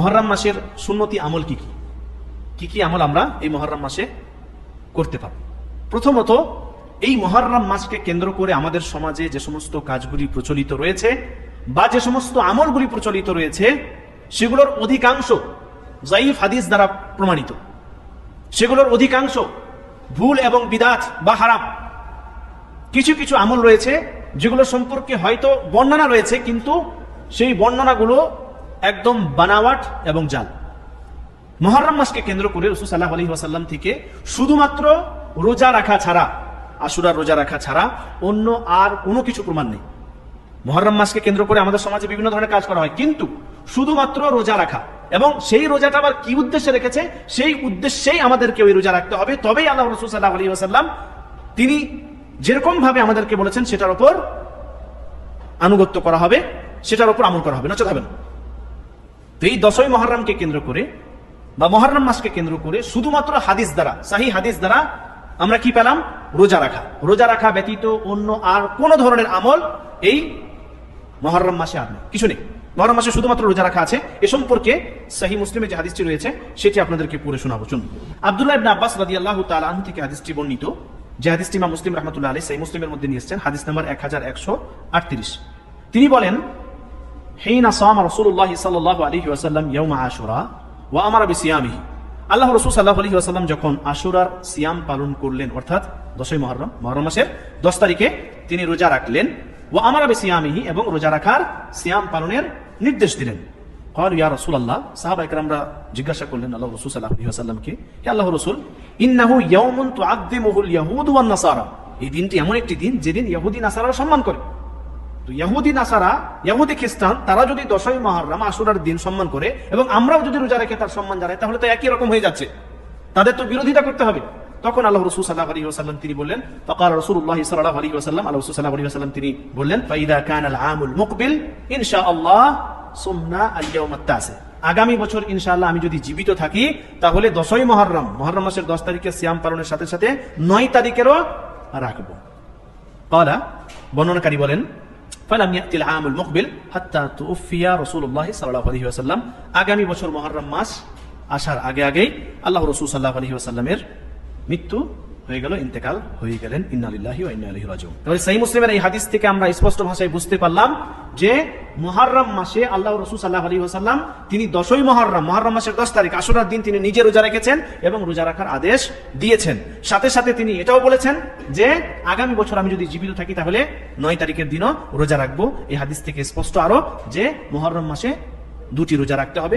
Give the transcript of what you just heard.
মহরম মাসের সুন্নতি আমল কি কি? কি কি আমল আমরা এই মহরম মাসে করতে পারব? প্রথমত, এই মহরম মাসকে কেন্দ্র করে আমাদের সমাজে যে সমস্ত কাজগুলি প্রচলিত রয়েছে বা যে সমস্ত আমলগুলি প্রচলিত রয়েছে, সেগুলোর অধিকাংশ জাইফ হাদিস দ্বারা প্রমাণিত। সেগুলোর অধিকাংশ ভুল এবং বিদাত বা হারাম। কিছু কিছু আমল রয়েছে যেগুলো সম্পর্কে হয়তো বর্ণনা রয়েছে, কিন্তু সেই বর্ণনাগুলো একদম বানাওয়াট এবং জাল। মহরম মাসকে কেন্দ্র করে রসুল সাল্লাহ আলী ওয়াসাল্লাম থেকে শুধুমাত্র রোজা রাখা ছাড়া আশুরা রোজা রাখা ছাড়া অন্য আর কোনো কিছু প্রমাণ নেই। মহরম মাসকে কেন্দ্র করে আমাদের সমাজে বিভিন্ন ধরনের কাজ করা হয়, কিন্তু শুধুমাত্র রোজা রাখা এবং সেই রোজাটা আবার কি উদ্দেশ্যে রেখেছে? সেই উদ্দেশ্যেই আমাদেরকে ওই রোজা রাখতে হবে। তবেই আল্লাহ রসুল সাল্লাহ আলী ওয়াসাল্লাম তিনি যেরকম ভাবে আমাদেরকে বলেছেন, সেটার উপর আনুগত্য করা হবে, সেটার উপর আমল করা হবে। নচেত হবে না। তো এই দশই মহরমকে কেন্দ্র করে বা মহরম মাসকে কেন্দ্র করে শুধুমাত্র হাদিস দ্বারা, সাহি হাদিস দ্বারা আমরা কি পেলাম? রোজা রাখা। রোজা রাখা ব্যতীত অন্য আর কোন ধরনের আমল এই মহরম মাসে আর কিছু নেই। মহরম মাসে শুধুমাত্র রোজা রাখা আছে। এ সম্পর্কে সাহি মুসলিমে যে হাদিসটি রয়েছে, সেটি আপনাদেরকে পড়ে শোনাবো। চলুন। আব্দুল্লাহ ইবনে আব্বাস রাদিয়াল্লাহু তাআলা আনহু থেকে হাদিসটি বর্ণিত। যে হাদিসটি মা মুসলিম রাহমাতুল্লাহ আলাইহি, সেই মুসলিমের মধ্যে নিয়ে হাদিস নাম্বার 1138 তিনি বলেন হেইনা সাম রসুল্লাহ সাল্লাহ আলহি আসাল্লাম ইয়মা আশুরা ওয়া আমার বিসিয়ামি আল্লাহ রসুল সাল্লাহ আলহি আসাল্লাম যখন আশুরার সিয়াম পালন করলেন, অর্থাৎ দশই মহরম মহরম মাসের দশ তারিখে তিনি রোজা রাখলেন ও আমার সিয়ামিহি এবং রোজা রাখার সিয়াম পালনের নির্দেশ দিলেন। কল ইয়া রসুল আল্লাহ সাহাব একরামরা জিজ্ঞাসা করলেন আল্লাহ রসুল সাল্লাহ আলহি আসাল্লামকে হে আল্লাহ রসুল, ইন্নাহু ইয়াউমুন তু আদ্দিমুহুল ইয়াহুদ ওয়ান নাসারা। এই দিনটি এমন একটি দিন, যেদিন ইয়াহুদি নাসারারা সম্মান করে। তো ইয়াহুদি, নাসারা, ইয়াহুদি খ্রিস্টান, তারা যদি দশমী মহারাম আসুরার দিন সম্মান করে এবং আমরাও যদি রোজা রেখে তার সম্মান জানাই, তাহলে তো একই রকম হয়ে যাচ্ছে। তাদের তো বিরোধিতা করতে হবে। তখন আল্লাহ রসুল সাল্লাহ আলী ওসাল্লাম তিনি বললেন তখন রসুল্লাহ সাল্লাহ আলী ওসাল্লাম আল্লাহ রসুল সাল্লাহ আলী ওসাল্লাম তিনি বললেন, ফাইদা কান আল আমুল মুকবিল ইনশা আল্লাহ সোমনা আলিয়া আছে আগামী বছর ইনশাআল্লাহ আমি যদি জীবিত থাকি, তাহলে দশই মহরম মহরম মাসের দশ তারিখে শ্যাম পালনের সাথে সাথে নয় তারিখেরও রাখব। কলা বর্ণনাকারী বলেন ফালাম ইয়াতিল আমুল মুকবিল হাত্তা তুফিয়া রাসূলুল্লাহ সাল্লাল্লাহু আলাইহি ওয়াসাল্লাম আগামী বছর মুহররম মাস আসার আগে আগেই আল্লাহ রাসূল সাল্লাল্লাহু আলাইহি ওয়াসাল্লামের মৃত্যু হয়ে গেল, ইন্তেকাল হয়ে গেলেন, ইন্না লিল্লাহি ওয়া ইন্না তাহলে সহিহ মুসলিমের এই হাদিস থেকে আমরা স্পষ্ট ভাষায় বুঝতে পারলাম যে মুহররম মাসে আল্লাহ রাসূল সাল্লাল্লাহু আলাইহি ওয়াসাল্লাম, তিনি 10ই মুহররম মুহররম মাসের 10 তারিখ আশুরার দিন তিনি নিজে রোজা রেখেছেন এবং রোজা রাখার আদেশ দিয়েছেন। সাথে সাথে তিনি এটাও বলেছেন যে, আগামী বছর আমি যদি জীবিত থাকি, তাহলে নয় তারিখের দিনও রোজা রাখব। এই হাদিস থেকে স্পষ্ট আরও যে মুহররম মাসে দুটি রোজা রাখতে হবে